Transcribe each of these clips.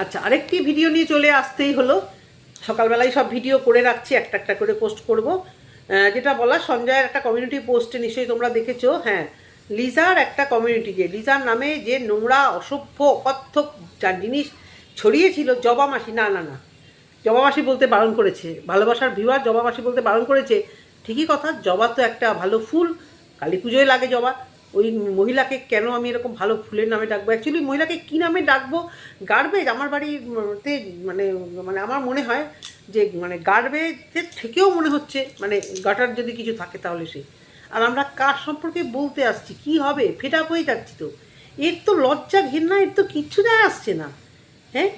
আচ্ছা আরেকটি ভিডিও নিয়ে চলে আসতেই হলো। সকালবেলায় সব ভিডিও করে রাখছি, একটা একটা করে পোস্ট করব। যেটা বলা, সঞ্জয়ের একটা কমিউনিটি পোস্টে নিশ্চয়ই তোমরা দেখেছ। হ্যাঁ লিজার একটা কমিউনিটি যে, লিজার নামে যে নোংরা, অসভ্য অকথ্যক যার জিনিস ছড়িয়েছিল, জবা মাসি, না না না। জবা মাসি বলতে বারণ করেছে। ভালোবাসার ভিউয়ার জবা মাসি বলতে বারণ করেছে। ঠিকই কথা, জবা তো একটা ভালো ফুল, কালী পুজোয় লাগে জবা। ওই মহিলাকে কেন আমি এরকম ভালো ফুলের নামে ডাকবো? অ্যাকচুয়ালি মহিলাকে কী নামে ডাকবো? গার্বেজ আমার বাড়িতে মানে মানে আমার মনে হয় যে মানে গার্বেজের থেকেও মনে হচ্ছে মানে গাটার যদি কিছু থাকে তাহলে সে। আর আমরা কার সম্পর্কে বলতে আসছি? কি হবে? ফেটা হয়ে যাচ্ছি তো। এর তো লজ্জা ঘেন্না, এর তো কিচ্ছু যায় আসছে না। হ্যাঁ?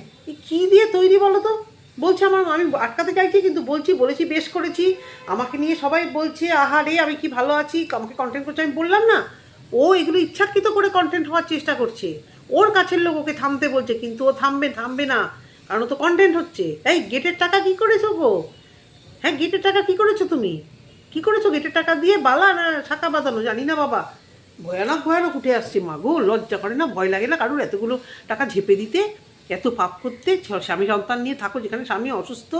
কী দিয়ে তৈরি বলো তো? বলছে আমার, আমি আটকাতে চাইছি, কিন্তু বলছি, বলেছি, বেশ করেছি। আমাকে নিয়ে সবাই বলছে, আহা রে, আমি কি ভালো আছি? আমাকে কন্টেন্ট করছে? আমি বললাম না। ও এগুলো ইচ্ছাকৃত করে কন্টেন্ট হওয়ার চেষ্টা করছে। ওর কাছের লোক ওকে থামতে বলছে, কিন্তু ও থামবে থামবে না। কারণ তো কন্টেন্ট হচ্ছে। এই গেটের টাকা কি করেছ গো? হ্যাঁ গেটের টাকা কি করেছ তুমি? কি করেছ? গেটের টাকা দিয়ে বালা না শাখা বাঁধানো? জানি না বাবা। ভয়ানক ভয়ানক উঠে আসছে মা গো, লজ্জা করে না, ভয় লাগে না কারোর এতগুলো টাকা ঝেপে দিতে? এত পাপ করতে? স্বামী সন্তান নিয়ে থাকো যেখানে স্বামী অসুস্থ?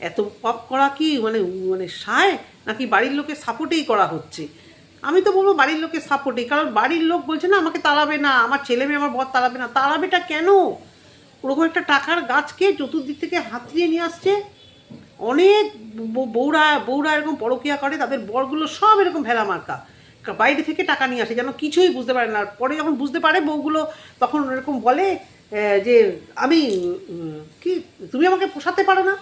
এত পাপ করা কি মানে মানে সায়? নাকি বাড়ির লোকের সাপোর্টেই করা হচ্ছে? আমি তো বলব বাড়ির লোকের সাপোর্টেই কারণ বাড়ির লোক বলছে না, আমাকে তাড়াবে না, আমার ছেলে মেয়ে, আমার বর তাড়াবে না। তাড়াবেটা কেন? ওরকম একটা টাকার গাছকে চতুর্দিক থেকে হাতড়িয়ে নিয়ে আসছে। অনেক বৌরা বৌরা এরকম পরকিয়া করে, তাদের বরগুলো সব এরকম ভেলা মার্কা। বাইরে থেকে টাকা নিয়ে আসে, যেন কিছুই বুঝতে পারে না। পরে যখন বুঝতে পারে বউগুলো, তখন এরকম বলে যে, আমি কি, তুমি আমাকে পোষাতে পারো না?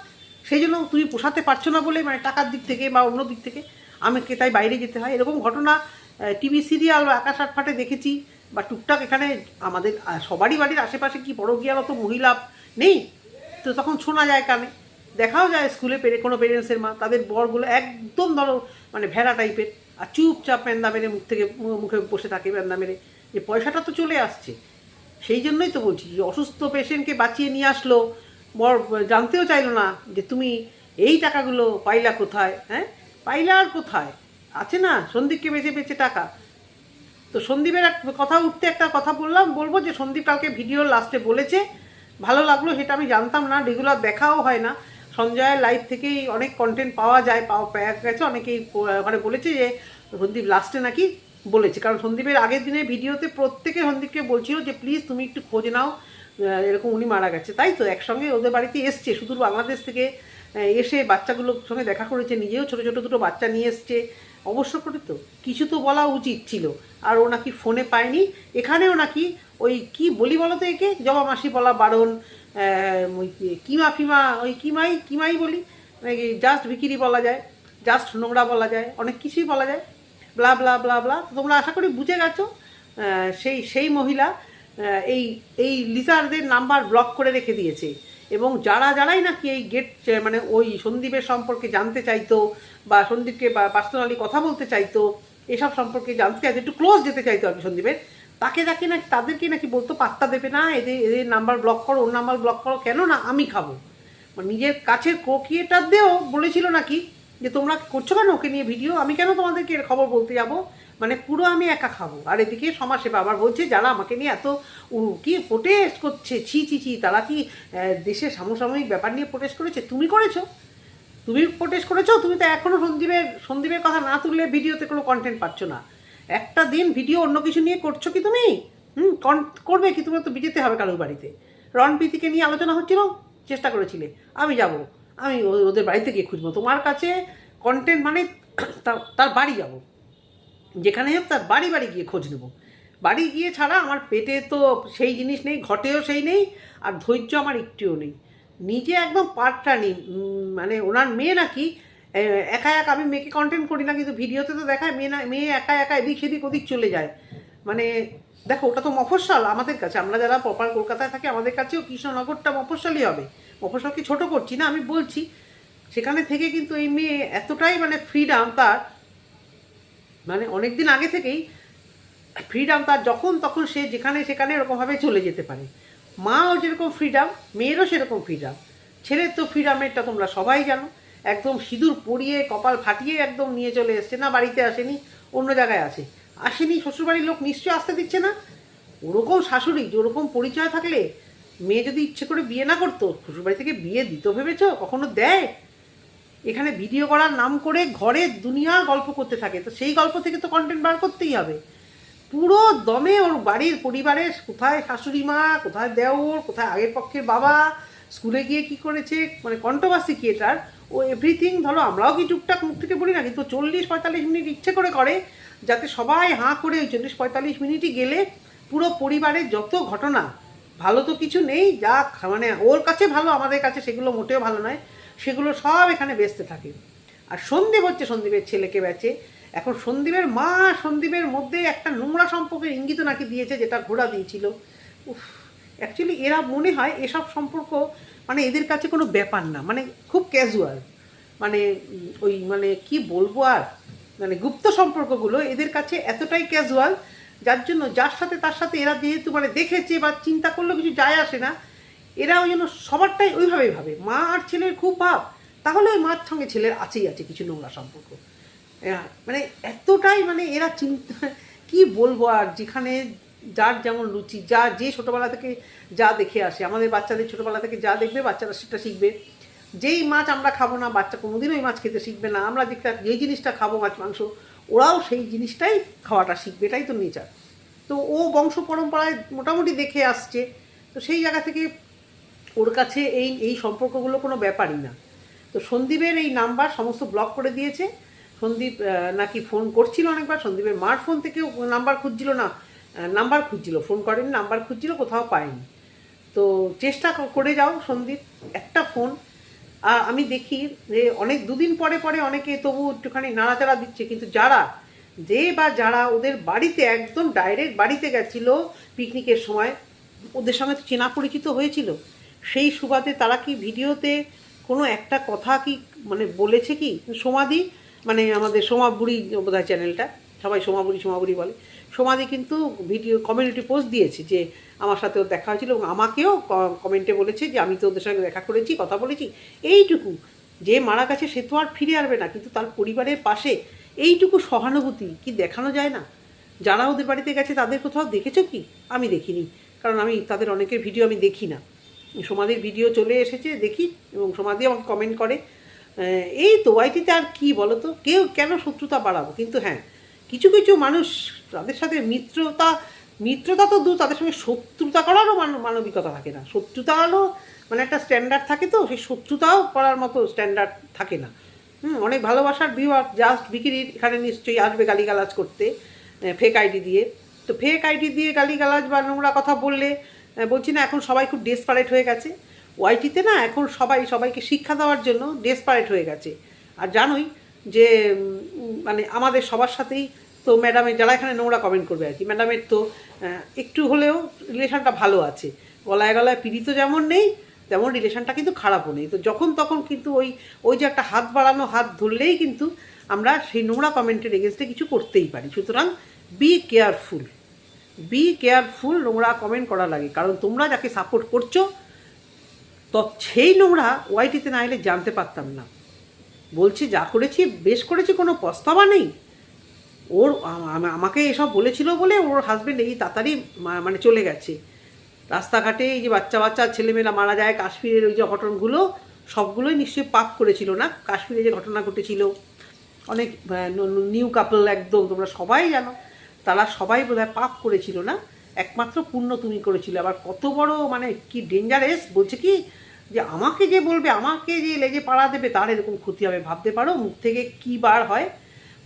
সেই জন্য তুমি পোষাতে পারছ না বলে মানে টাকার দিক থেকে বা অন্য দিক থেকে আমাকে তাই বাইরে যেতে হয়। এরকম ঘটনা টিভি সিরিয়াল বা আকাশ আটফাটে দেখেছি, বা টুকটাক এখানে আমাদের সবারই বাড়ির আশেপাশে কি বড় গিয়ার অত মহিলা নেই? তো তখন শোনা যায় কানে। দেখাও যায় স্কুলে পেরে, কোনো পেরেন্টসের মা, তাদের বরগুলো একদম ধরো মানে ভেড়া টাইপের, আর চুপচাপ প্যান্দা মেরে মুখ থেকে মুখে বসে থাকে প্যান্দা মেরে। যে পয়সাটা তো চলে আসছে। সেই জন্যই তো বলছি, যে অসুস্থ পেশেন্টকে বাঁচিয়ে নিয়ে আসলো, বর, জানতেও চাইলো না যে তুমি এই টাকাগুলো পাইলা কোথায় হ্যাঁ? পাইলা আর কোথায়? আছে না? সন্দীপকে বেঁচে বেঁচে টাকা। তো সন্দীপের এক কথা উঠতে একটা কথা বললাম, বলব যে সন্দীপ কালকে ভিডিও লাস্টে বলেছে। ভালো লাগল, সেটা আমি জানতাম না রেগুলার দেখাও হয় না। সঞ্জয়ের লাইভ থেকেই অনেক কন্টেন্ট পাওয়া যায়, পাওয়া পাওয়া গেছে। অনেকেই মানে বলেছে যে সন্দীপ লাস্টে নাকি বলেছে। কারণ সন্দীপের আগের দিনের ভিডিওতে প্রত্যেকে সন্দীপকে বলছিল যে প্লিজ তুমি একটু খোঁজ নাও। এরকম উনি মারা গেছে। তাই তো, একসঙ্গে ওদের বাড়িতে এসছে। শুধু বাংলাদেশ থেকে এসে বাচ্চাগুলোর সঙ্গে দেখা করেছে, নিজেও ছোটো ছোটো দুটো বাচ্চা নিয়ে এসছে। অবশ্য করে তো কিছু তো বলা উচিত ছিল। আর ও নাকি ফোনে পায়নি। এখানেও নাকি ওই কি বলি বলো তো একে? জবা মাসি বলা বারণ ওই কিমা ফিমা, ওই কিমাই কিমাই বলি, নাকি জাস্ট বিকিরি বলা যায় জাস্ট নোংরা বলা যায়, অনেক কিছুই বলা যায়। ব্লা ব্লা ব্লা ব্লা তোমরা আশা করি বুঝে গেছো সেই সেই মহিলা এই এই লিজারদের নাম্বার ব্লক করে রেখে দিয়েছে। এবং যারা যারাই নাকি এই গেট মানে ওই সন্দীপের সম্পর্কে জানতে চাইতো বা সন্দীপকে বা পার্সোনালি কথা বলতে চাইতো, এসব সম্পর্কে জানতে চাইতো, একটু ক্লোজ যেতে চাইতো আর কি সন্দীপের, তাকে তাকে নাকি, তাদেরকে নাকি বলতো, পাত্তা দেবে না, এদের এদের নাম্বার ব্লক করো, ওর নাম্বার ব্লক করো, কেন না আমি খাব? মানে নিজের কাছের কোকিয়েটার দিয়েও বলেছিল নাকি যে তোমরা করছ কেন ওকে নিয়ে ভিডিও আমি কেন তোমাদেরকে এর খবর বলতে যাব? মানে পুরো আমি একা খাব। আর এদিকে সমাজসেবা আবার বলছে, যারা আমাকে নিয়ে এত কি প্রোটেস্ট করছে, ছি ছি ছি, তারা কি দেশের সমসাময়িক ব্যাপার নিয়ে প্রোটেস্ট করেছে? তুমি করেছ। তুমি প্রোটেস্ট করেছ, তুমি তো এখনও সন্দীপের সন্দীপের কথা না তুললে ভিডিওতে কোনো কন্টেন্ট পাচ্ছ না। একটা দিন ভিডিও অন্য কিছু নিয়ে করছ কি তুমি? হুম করবে কি? তুমি তো বিজেতে হবে কারোর বাড়িতে। রণপ্রীতিকে নিয়ে আলোচনা হচ্ছিল? চেষ্টা করেছিলে। আমি যাব। আমি ওদের বাড়িতে গিয়ে খুঁজবো। তোমার কাছে কন্টেন্ট মানে তার বাড়ি যাব। যেখানে হোক তার বাড়ি বাড়ি গিয়ে খোঁজ নেব। বাড়ি গিয়ে ছাড়া আমার পেটে তো সেই জিনিস নেই, ঘটেও সেই নেই, আর ধৈর্য আমার একটুও নেই। নিজে একদম পার্টটা নেই মানে ওনার মেয়ে নাকি একা একা আমি মেয়েকে কন্টেন্ট করি না, কিন্তু ভিডিওতে তো দেখায়, মেয়ে না, মেয়ে একা একা এদিক সেদিক ওদিক চলে যায়। মানে দেখো, ওটা তো মফস্বল আমাদের কাছে, আমরা যারা প্রপার কলকাতায় থাকি, আমাদের কাছেও কৃষ্ণনগরটা মফস্বলই হবে। মফস্বলকে ছোট করছি না, আমি বলছি, সেখানে থেকে কিন্তু এই মেয়ে এতটাই মানে ফ্রিডাম তার মানে অনেক দিন আগে থেকেই ফ্রিডাম তার যখন তখন সে যেখানে সেখানে এরকমভাবে চলে যেতে পারে। মাও যেরকম ফ্রিডাম মেয়েরও সেরকম ফ্রিডাম ছেলের তো ফ্রিডামেরটা তোমরা সবাই জানো। একদম সিঁদুর পরিয়ে, কপাল ফাটিয়ে একদম নিয়ে চলে এসছে। না, বাড়িতে আসেনি, অন্য জায়গায় আছে। আসেনি, শ্বশুরবাড়ির লোক নিশ্চয়ই আসতে দিচ্ছে না। ওরকম শাশুড়ি, ওরকম পরিচয় থাকলে মেয়ে যদি ইচ্ছে করে বিয়ে না করতো, শ্বশুরবাড়ি থেকে বিয়ে দিত ভেবেছ? কখনো দেয়? এখানে ভিডিও করার নাম করে ঘরে দুনিয়ার গল্প করতে থাকে। তো সেই গল্প থেকে তো কন্টেন্ট বার করতেই হবে। পুরো দমে ওর বাড়ির পরিবারের কোথায় শাশুড়ি মা, কোথায় দেওর, কোথায় আগের পক্ষের বাবা, স্কুলে গিয়ে কি করেছে মানে কন্ট্রোভার্সি কি এটার ও এভরিথিং ধরো আমরাও কি টুকটাক মুখ থেকে বলি না কিন্তু চল্লিশ পঁয়তাল্লিশ মিনিট ইচ্ছে করে করে যাতে সবাই হাঁ করে ওই চল্লিশ পঁয়তাল্লিশ মিনিটই গেলে পুরো পরিবারের যত ঘটনা, ভালো তো কিছু নেই, যা মানে ওর কাছে ভালো, আমাদের কাছে সেগুলো মোটেও ভালো নয়। সেগুলো সব এখানে বেচতে থাকে। আর সন্দীপ হচ্ছে সন্দীপের ছেলেকে বেচে। এখন সন্দীপের মা সন্দীপের মধ্যে একটা নোংরা সম্পর্কের ইঙ্গিত নাকি দিয়েছে, যেটা ঘোড়া দিয়েছিল। উফ অ্যাকচুয়ালি এরা মনে হয় এসব সম্পর্ক মানে এদের কাছে কোনো ব্যাপার না। মানে খুব ক্যাজুয়াল মানে ওই মানে কি বলব আর? মানে গুপ্ত সম্পর্কগুলো এদের কাছে এতটাই ক্যাজুয়াল যার জন্য যার সাথে তার সাথে এরা যেহেতু মানে দেখেছে বা চিন্তা করলেও কিছু যায় আসে না এরা ওই সবারটাই ওইভাবেই ভাবে। মা আর ছেলের খুব ভাব। তাহলে ওই মার সঙ্গে ছেলের আছেই আছে কিছু নোংরা সম্পর্ক। মানে এতটাই মানে এরা চিন্তা কি বলব আর? যেখানে যার যেমন রুচি, যা যে ছোটোবেলা থেকে যা দেখে আসে, আমাদের বাচ্চাদের ছোটোবেলা থেকে যা দেখবে বাচ্চারা সেটা শিখবে। যেই মাছ আমরা খাব না, বাচ্চা কোনোদিন ওই মাছ খেতে শিখবে না। আমরা যেটা যেই জিনিসটা খাব, মাছ, মাংস, ওরাও সেই জিনিসটাই খাওয়াটা শিখবে, এটাই তো নেচার তো ও বংশ পরম্পরায় মোটামুটি দেখে আসছে। তো সেই জায়গা থেকে ওর কাছে এই এই সম্পর্কগুলো কোনো ব্যাপারই না। তো সন্দীপের এই নাম্বার সমস্ত ব্লক করে দিয়েছে। সন্দীপ নাকি ফোন করছিল অনেকবার, সন্দীপের মার ফোন থেকেও নাম্বার খুঁজছিল না নাম্বার খুঁজছিল ফোন করেনি, নাম্বার খুঁজছিল, কোথাও পায়নি। তো চেষ্টা করে যাও সন্দীপ, একটা ফোন আমি দেখি যে অনেক দুদিন পরে পরে অনেকে তবু একটুখানি নাড়াচাড়া দিচ্ছে, কিন্তু যারা, যে বা যারা ওদের বাড়িতে একদম ডাইরেক্ট বাড়িতে গেছিল পিকনিকের সময়, ওদের সঙ্গে তো চেনা পরিচিত হয়েছিল। সেই সুবাদে তারা কি ভিডিওতে কোনো একটা কথা কি মানে বলেছে কি? সমাধি মানে আমাদের সোমাবুড়ি বোধহয় চ্যানেলটা, সবাই সোমাবুড়ি সোমাবুড়ি বলে। সমাধি কিন্তু ভিডিও কমিউনিটি পোস্ট দিয়েছে যে আমার সাথেও দেখা হয়েছিল এবং আমাকেও কমেন্টে বলেছে যে আমি তো ওদের সঙ্গে দেখা করেছি, কথা বলেছি। এইটুকু, যে মারা গেছে সে তো আর ফিরে আসবে না, কিন্তু তার পরিবারের পাশে এইটুকু সহানুভূতি কি দেখানো যায় না? যারা ওদের বাড়িতে গেছে তাদের কোথাও দেখেছ কি? আমি দেখিনি, কারণ আমি তাদের অনেকের ভিডিও আমি দেখি না। সমাধির ভিডিও চলে এসেছে, দেখি, এবং সমাধি আমাকে কমেন্ট করে। এই তো ওয়াইটিতে আর কী বলো তো কেউ কেন শত্রুতা বাড়াবো? কিন্তু হ্যাঁ কিছু কিছু মানুষ তাদের সাথে মিত্রতা মিত্রতা তো দূর, তাদের সঙ্গে শত্রুতা করারও মান- মানবিকতা থাকে না। শত্রুতারও মানে একটা স্ট্যান্ডার্ড থাকে তো, সেই শত্রুতাও করার মতো স্ট্যান্ডার্ড থাকে না। হুম, অনেক ভালোবাসার ভিউয়ার জাস্ট বিক্রির, এখানে নিশ্চয়ই আসবে গালিগালাজ করতে ফেক আইডি দিয়ে। তো ফেক আইডি দিয়ে গালিগালাজ বা নোংরা কথা বললে বলছি না, এখন সবাই খুব ডেসপারেট হয়ে গেছে। ওয়াইটিতে না, এখন সবাই, সবাইকে শিক্ষা দেওয়ার জন্য ডেসপারেট হয়ে গেছে। আর জানোই যে মানে আমাদের সবার সাথেই তো ম্যাডামের যারা এখানে নোংরা কমেন্ট করবে আর কি ম্যাডামের তো একটু হলেও রিলেশনটা ভালো আছে। গলায় গলায় পীড়িত যেমন নেই, তেমন রিলেশনটা কিন্তু খারাপও নেই। তো যখন তখন কিন্তু ওই ওই যে একটা হাত বাড়ানো, হাত ধরলেই কিন্তু আমরা সেই নোংরা কমেন্টের এগেনস্টে কিছু করতেই পারি। সুতরাং বি কেয়ারফুল বি কেয়ারফুল নোংরা কমেন্ট করা লাগে। কারণ তোমরা যাকে সাপোর্ট করছ, তো সেই নোংরা ওয়াইটিতে না এলে জানতে পারতাম না। বলছি, যা করেছি, বেশ করেছি, কোনো পস্তাবা নেই। ওর আম- আম- আমাকে এসব বলেছিল বলে ওর হাজবেন্ড এই তাড়াতাড়ি মানে চলে গেছে। রাস্তাঘাটে এই যে বাচ্চা বাচ্চা, ছেলেমেয়েরা মারা যায়, কাশ্মীরের ওই যে ঘটনাগুলো সবগুলোই নিশ্চয়ই পাপ করেছিল না? কাশ্মীরে যে ঘটনা ঘটেছিল, অনেক নিউ কাপল একদম, তোমরা সবাই জানো। তারা সবাই বোধহয় পাপ করেছিল না? একমাত্র পুণ্য তুমি করেছিল। আবার কত বড় মানে কি ডেঞ্জারেস বলছে কি? যে আমাকে যে বলবে, আমাকে যে লেগে পাড়া দেবে, তার এরকম ক্ষতি হবে। ভাবতে পারো, মুখ থেকে কি বার হয়?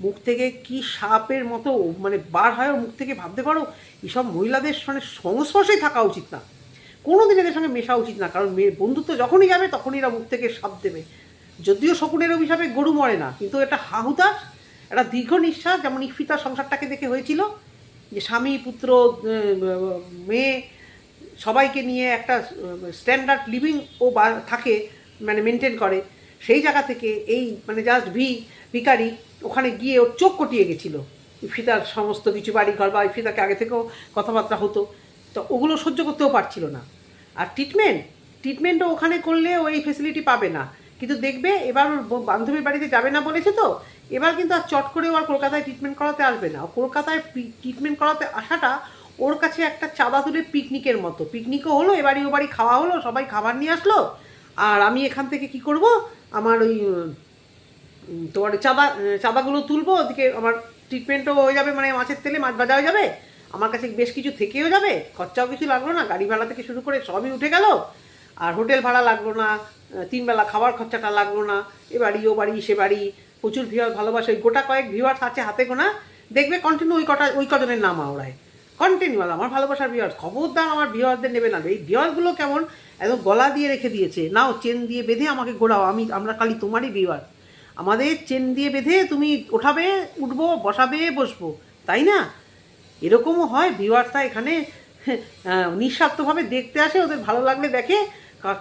মুখ থেকে কি সাপের মতো মানে বার হয় মুখ থেকে? ভাবতে পারো, এসব মহিলাদের মানে সংস্পর্শেই থাকা উচিত না। কোনো দিন এদের সঙ্গে মেশা উচিত না। কারণ মেয়ে বন্ধুত্ব যখনই যাবে, তখনই এরা মুখ থেকে সাপ দেবে। যদিও শকুনের অভিশাপে গরু মরে না, কিন্তু এটা হাহুতাস একটা দীর্ঘ নিঃশ্বাস, যেমন ইফিতার সংসারটাকে দেখে হয়েছিল, যে স্বামী, পুত্র মেয়ে, সবাইকে নিয়ে একটা স্ট্যান্ডার্ড লিভিং ও থাকে মানে মেনটেন করে। সেই জায়গা থেকে এই মানে জাস্ট ভি ভিকারি ওখানে গিয়ে ওর চোখ কটিয়ে গেছিল। ইফিতার সমস্ত কিছু বাড়ি ঘর বা ইফিতাকে আগে থেকেও কথাবার্তা হতো। তো ওগুলো সহ্য করতেও পারছিল না। আর ট্রিটমেন্ট ট্রিটমেন্টও ওখানে করলে ও এই ফেসিলিটি পাবে না। কিন্তু দেখবে এবার ওর বান্ধবীর বাড়িতে যাবে না বলেছে তো, এবার কিন্তু আর চট করে ও আর কলকাতায় ট্রিটমেন্ট করাতে আসবে না। কলকাতায় ট্রিটমেন্ট করাতে আসাটা ওর কাছে একটা চাঁদা তুলে পিকনিকের মতো। পিকনিকও হলো, এবারই ও বাড়ি খাওয়া হলো, সবাই খাবার নিয়ে আসলো, আর আমি এখান থেকে কি করব? আমার ওই তোমার চাঁদা, চাঁদাগুলো তুলবো, ওদিকে আমার ট্রিটমেন্টও হয়ে যাবে মানে মাছের তেলে মাছ ভাজা হয়ে যাবে, আমার কাছে বেশ কিছু থেকেও যাবে, খরচাও কিছু লাগল না, গাড়ি ভাড়া থেকে শুরু করে সবই উঠে গেল, আর হোটেল ভাড়া লাগল না তিনবেলা খাবার খরচাটা লাগল না। এ বাড়ি, ও বাড়ি, সে বাড়ি। প্রচুর ভিউয়ার ভালোবাসে। ওই গোটা কয়েক ভিউয়ার্স আছে হাতে গোনা। দেখবে কন্টিনিউ ওই কটা ওই কজনের নাম আওড়ায়। কন্টিনিউ আমার ভালোবাসার ভিউয়ার্স, খবরদার আমার ভিউয়ারদের নেবে না। এই ভিউয়ারগুলো কেমন? একদম গলা দিয়ে রেখে দিয়েছে। নাও, চেন দিয়ে বেঁধে আমাকে ঘোরাও। আমি আমরা খালি তোমারই ভিউয়ার আমাদের চেন দিয়ে বেঁধে তুমি ওঠাবে, উঠবো, বসাবে, বসবো। তাই না? এরকমও হয় ভিউয়ার্সরা এখানে নিঃস্বার্থভাবে দেখতে আসে, ওদের ভালো লাগলে দেখে।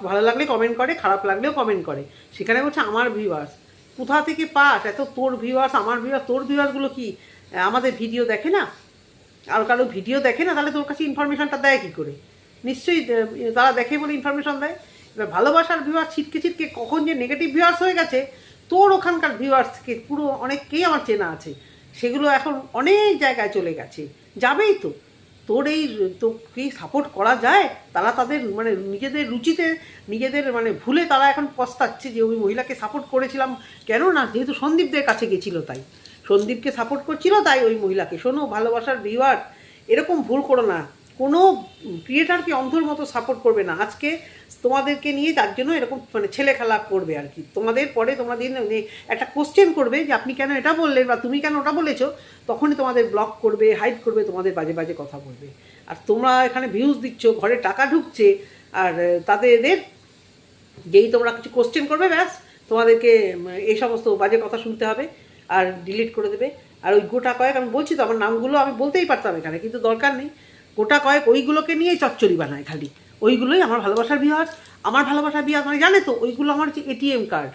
ভালো লাগলে কমেন্ট করে, খারাপ লাগলেও কমেন্ট করে। সেখানে বলছে, আমার ভিউয়ার্স কোথা থেকে পাস? এত তোর ভিউয়ার্স আমার ভিউয়ার্স তোর ভিউয়ার্সগুলো কি? আমাদের ভিডিও দেখে না? আর কারও ভিডিও দেখে না, তাহলে তোর কাছে ইনফরমেশানটা দেয় কী করে? নিশ্চয়ই তারা দেখে বলে ইনফরমেশন দেয়। এবার ভালোবাসার ভিউয়ার্স ছিটকে ছিটকে কখন যে নেগেটিভ ভিউয়ার্স হয়ে গেছে, তোর ওখানকার ভিউয়ার্স থেকে পুরো অনেককেই আমার চেনা আছে। সেগুলো এখন অনেক জায়গায় চলে গেছে। যাবেই তো। তোর এই তোকে সাপোর্ট করা যায়, তারা তাদের মানে নিজেদের রুচিতে, নিজেদের মানে ভুলে তারা এখন পস্তাচ্ছে যে ওই মহিলাকে সাপোর্ট করেছিলাম। কেন না যেহেতু সন্দীপদের কাছে গেছিল তাই। সন্দীপকে সাপোর্ট করছিল তাই ওই মহিলাকে। শোনো, ভালোবাসার রিওয়ার্ড এরকম ভুল করো না। কোনো ক্রিয়েটারকে অন্ধর মতো সাপোর্ট করবে না। আজকে তোমাদেরকে নিয়ে তার জন্য এরকম মানে ছেলে খেলা করবে আর কি। তোমাদের পরে তোমাদের মানে একটা কোশ্চেন করবে যে আপনি কেন এটা বললেন বা তুমি কেন ওটা বলেছ? তখনই তোমাদের ব্লক করবে হাইড করবে, তোমাদের বাজে বাজে কথা বলবে। আর তোমরা এখানে ভিউজ দিচ্ছ, ঘরে টাকা ঢুকছে, আর তাদের এদের যেই তোমরা কিছু কোশ্চেন করবে, ব্যাস, তোমাদেরকে এই সমস্ত বাজে কথা শুনতে হবে আর ডিলিট করে দেবে। আর ওই গোটা কয়েক, আমি বলছি তো, আমার নামগুলো আমি বলতেই পারতাম এখানে, কিন্তু দরকার নেই। গোটা কয়েক ওইগুলোকে নিয়েই চচ্চড়ি বানায় খালি। ওইগুলোই আমার ভালোবাসার বিহার আমার ভালোবাসার বিহার মানে জানে তো, ওইগুলো আমার হচ্ছে এটিএম কার্ড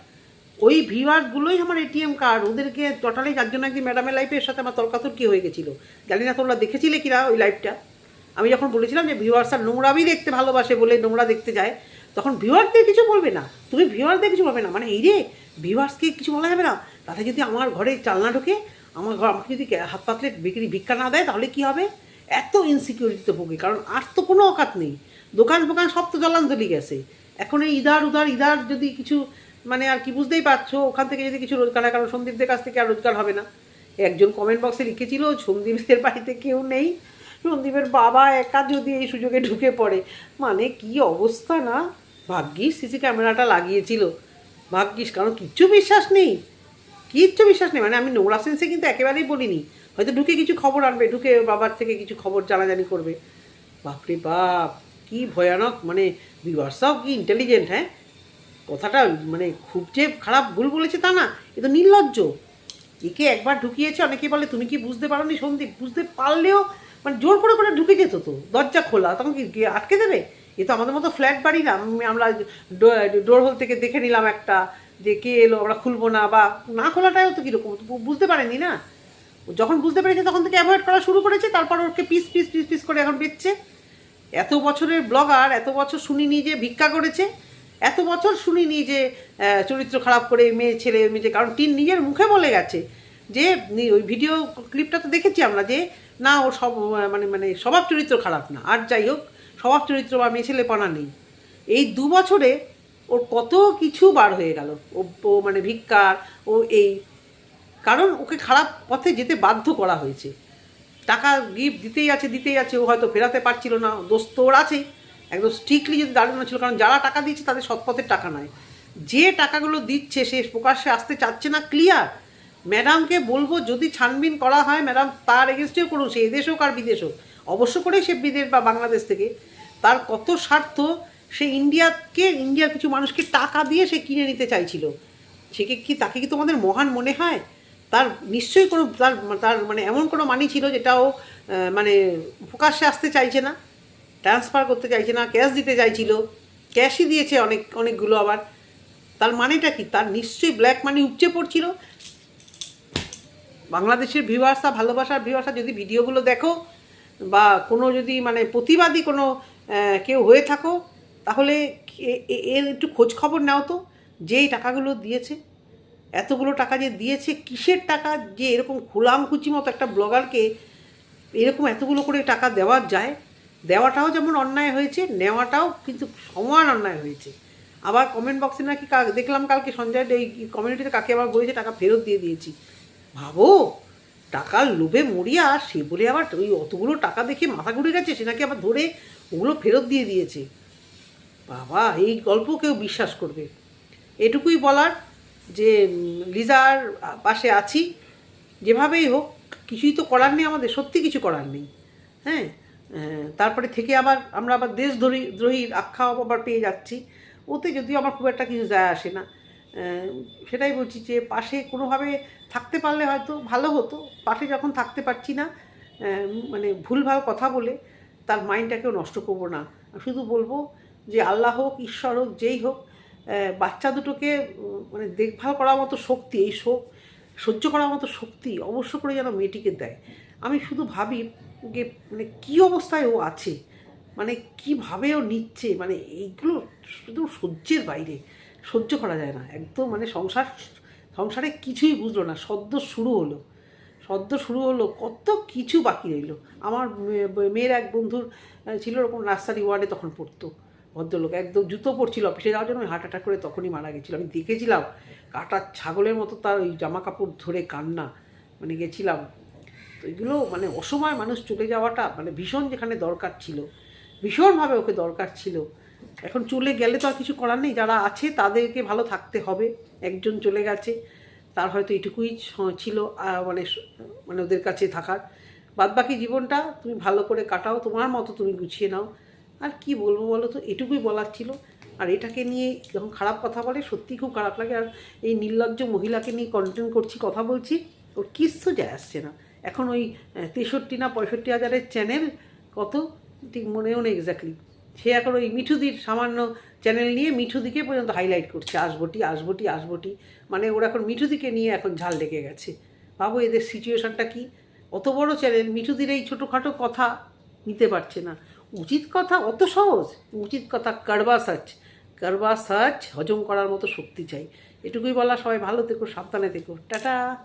ওই ভিউয়ার্সগুলোই আমার এটিএম কার্ড ওদেরকে টোটালি যার জন্য একদিন ম্যাডামের লাইফের সাথে আমার তর্কাতর্কি হয়ে গেছিল। জানি না তোমরা দেখেছিলে কিনা ওই লাইফটা আমি যখন বলেছিলাম যে ভিউয়ার্স আর নোংরামি দেখতে ভালোবাসে বলে নোংরা দেখতে যায়, তখন ভিউয়ারদের কিছু বলবে না। তুমি ভিউয়ারদের কিছু বলবে না। মানে এই রে ভিউয়ার্সকে কিছু বলা যাবে না? তাতে যদি আমার ঘরে চালনা ঢোকে, আমার ঘর আমাকে যদি হাত পাতলে বিক্রি ভিক্ষা না দেয়, তাহলে কি হবে? এত ইনসিকিউরিটিতে ভোগে, কারণ আর তো কোনো অকাত নেই। দোকান ফোকান সব তো জলাঞ্জলি গেছে। এখন এই ইদার উদার, ইদার যদি কিছু মানে আর কি বুঝতেই পারছ, ওখান থেকে যদি কিছু রোজগার হয়, কারণ সন্দীপদের কাছ থেকে আর রোজগার হবে না। একজন কমেন্ট বক্সে লিখেছিল সন্দীপের বাড়িতে কেউ নেই। সন্দীপের বাবা একা যদি এই সুযোগে ঢুকে পড়ে। মানে কি অবস্থা না? ভাগ্যিস সিসি ক্যামেরাটা লাগিয়েছিল। ভাগ্যিস, কারণ কিচ্ছু বিশ্বাস নেই। কিচ্ছু বিশ্বাস নেই মানে আমি নোংরা সেন্সে কিন্তু একেবারেই বলিনি। হয়তো ঢুকে কিছু খবর আনবে, ঢুকে বাবার থেকে কিছু খবর জানাজানি করবে। বাপরে বাপ, কি ভয়ানক মানে ভিউয়ার্সরাও কি ইন্টেলিজেন্ট হ্যাঁ? কথাটা মানে খুব যে খারাপ ভুল বলেছে তা না, এ তো নির্লজ্জ। একে একবার ঢুকিয়েছে, অনেকে বলে, তুমি কি বুঝতে পারো নি সন্দীপ? বুঝতে পারলেও মানে জোর করে করে ঢুকে যেত তো, দরজা খোলা, তখন কি আটকে দেবে? এ তো আমাদের মতো ফ্ল্যাট বাড়ি না আমরা ডোর হোল থেকে দেখে নিলাম একটা, যে কে এলো, আমরা খুলবো না, বা না খোলাটাও তো কীরকম, বুঝতে পারেনি না? যখন বুঝতে পেরেছে তখন থেকে অ্যাভয়েড করা শুরু করেছে, তারপর okay piece piece piece piece করে এখন বেচছে। এত বছরের ব্লগার এত বছর শুনিনি যে ভিক্ষা করেছে, এত বছর শুনিনি যে চরিত্র খারাপ করে মেয়ে, ছেলে, মেয়ে কারণ টিন নিজের মুখে বলে গেছে যে ওই ভিডিও ক্লিপটা তো দেখেছি আমরা যে, না, ওর সব মানে মানে স্বভাব চরিত্র খারাপ না। আর যাই হোক, স্বভাব চরিত্র বা মেয়ে ছেলে পানা নেই। এই দু বছরে ওর কত কিছু বার হয়ে গেল। ও ও মানে ভিক্ষার, ও, এই কারণ ওকে খারাপ পথে যেতে বাধ্য করা হয়েছে। টাকা গিফট দিতেই আছে দিতেই আছে, ও হয়তো ফেরাতে পারছিল না, দোষ তো ওর আছেই। একদম স্ট্রিক্টলি যদি দাঁড়ানো ছিল, কারণ যারা টাকা দিচ্ছে তাদের সৎপথের টাকা নয়। যে টাকাগুলো দিচ্ছে, সে প্রকাশ্যে আসতে চাচ্ছে না ক্লিয়ার ম্যাডামকে বলব, যদি ছানবিন করা হয়, ম্যাডাম তার এগেনস্টেও করুন, সে এদেশ হোক আর বিদেশ হোক। অবশ্য করেই সে বিদেশ বা বাংলাদেশ থেকে। তার কত স্বার্থ, সে ইন্ডিয়াকে, ইন্ডিয়ার কিছু মানুষকে টাকা দিয়ে সে কিনে নিতে চাইছিল। সে কি, তাকে কি তোমাদের মহান মনে হয়? তার নিশ্চয়ই কোনো, তার তার মানে এমন কোনো মানি ছিল যেটাও মানে প্রকাশ্যে আসতে চাইছে না ট্রান্সফার করতে চাইছে না ক্যাশ দিতে চাইছিল ক্যাশই দিয়েছে অনেক, অনেকগুলো আবার। তার মানেটা কি? তার নিশ্চয়ই ব্ল্যাক মানি উপচে পড়ছিল। বাংলাদেশের ভিউয়ার্সা ভালোবাসার ভিউয়ার্সা যদি ভিডিওগুলো দেখো, বা কোনো যদি মানে প্রতিবাদী কোনো কেউ হয়ে থাকো, তাহলে এর একটু খোঁজ খবর নাও তো, যেই টাকাগুলো দিয়েছে। এতগুলো টাকা যে দিয়েছে, কিসের টাকা যে এরকম খুলামকুচি মতো একটা ব্লগারকে এরকম এতগুলো করে টাকা দেওয়া যায়? দেওয়াটাও যেমন অন্যায় হয়েছে, নেওয়াটাও কিন্তু সমান অন্যায় হয়েছে। আবার কমেন্ট বক্সে নাকি দেখলাম কালকে সঞ্জয় এই কমিউনিটিতে কাকে আবার বলেছে, টাকা ফেরত দিয়ে দিয়েছি। ভাবো, টাকার লোভে মরিয়া, সে বলে আবার ওই অতগুলো টাকা দেখে মাথা ঘুরে গেছে, সে নাকি আবার ধরে ওগুলো ফেরত দিয়ে দিয়েছে। বাবা, এই গল্প কেউ বিশ্বাস করবে। এটুকুই বলার। যে লিজার পাশে আছি, যেভাবেই হোক, কিছুই তো করার নেই আমাদের, সত্যি কিছু করার নেই। হ্যাঁ? তারপরে থেকে আবার আমরা আবার দেশদ্রোহী দ্রোহীর আখ্যাও আবার পেয়ে যাচ্ছি। ওতে যদিও আমার খুব একটা কিছু যায় আসে না। সেটাই বলছি যে, পাশে কোনোভাবে থাকতে পারলে হয়তো ভালো হতো। পাশে যখন থাকতে পারছি না মানে ভুলভাল কথা বলে তার মাইন্ডটাকেও নষ্ট করব না। শুধু বলব যে, আল্লাহ হোক, ঈশ্বর হোক, যেই হোক বাচ্চা দুটোকে মানে দেখভাল করার মতো শক্তি, এই শোক সহ্য করার মতো শক্তি অবশ্য করে যেন মেয়েটিকে দেয়। আমি শুধু ভাবি যে মানে কী অবস্থায় ও আছে? মানে কীভাবে ও নিচ্ছে? মানে এইগুলো শুধু সহ্যের বাইরে, সহ্য করা যায় না। একদম মানে সংসার, সংসারে কিছুই বুঝলো না। সদ্য শুরু হলো। সদ্য শুরু হলো, কত কিছু বাকি রইল। আমার মেয়ের এক বন্ধুর ছিল ওরকম নার্সারি ওয়ার্ডে তখন পড়তো। ভদ্রলোক একদম জুতো পরছিল অফিসে যাওয়ার জন্য হার্ট অ্যাটাক করে তখনই মারা গেছিল। আমি দেখেছিলাম, কাটা ছাগলের মতো তার ওই জামা কাপড় ধরে কান্না মানে গেছিলাম। তো এগুলো মানে অসময় মানুষ চলে যাওয়াটা মানে ভীষণ যেখানে দরকার ছিল, ভীষণভাবে ওকে দরকার ছিল। এখন চলে গেলে তো আর কিছু করার নেই, যারা আছে তাদেরকে ভালো থাকতে হবে। একজন চলে গেছে, তার হয়তো এটুকুই ছিল মানে মানে ওদের কাছে থাকার। বাদবাকি জীবনটা তুমি ভালো করে কাটাও, তোমার মতো তুমি গুছিয়ে নাও। আর কি বলব বলো তো? এটুকুই বলার ছিল। আর এটাকে নিয়ে যখন খারাপ কথা বলে সত্যি খুব খারাপ লাগে। আর এই নির্লজ্জ মহিলাকে নিয়ে কন্টেন্ট করছি, কথা বলছি, ওর কিচ্ছু যায় আসছে না। এখন ওই তেষট্টি না পঁয়ষট্টি হাজারের চ্যানেল কত? ঠিক মনেও নেই এক্স্যাক্টলি সে এখন ওই মিঠুদির সামান্য চ্যানেল নিয়ে মিঠুদিকে পর্যন্ত হাইলাইট করছে। আসবটি আসবটি আসবটি। মানে ওরা এখন মিঠুদিকে নিয়ে এখন ঝাল লেগে গেছে। ভাবো এদের সিচুয়েশনটা কি? অত বড় চ্যানেল মিঠুদির এই ছোটোখাটো কথা নিতে পারছে না। উচিত কথা অত সহজ। উচিত কথা কারবা সাচ। কারবা সাচ, হজম করার মতো শক্তি চাই। এটুকুই বলা সবাই ভালো থেকো, সাবধানে থেকো। টাটা।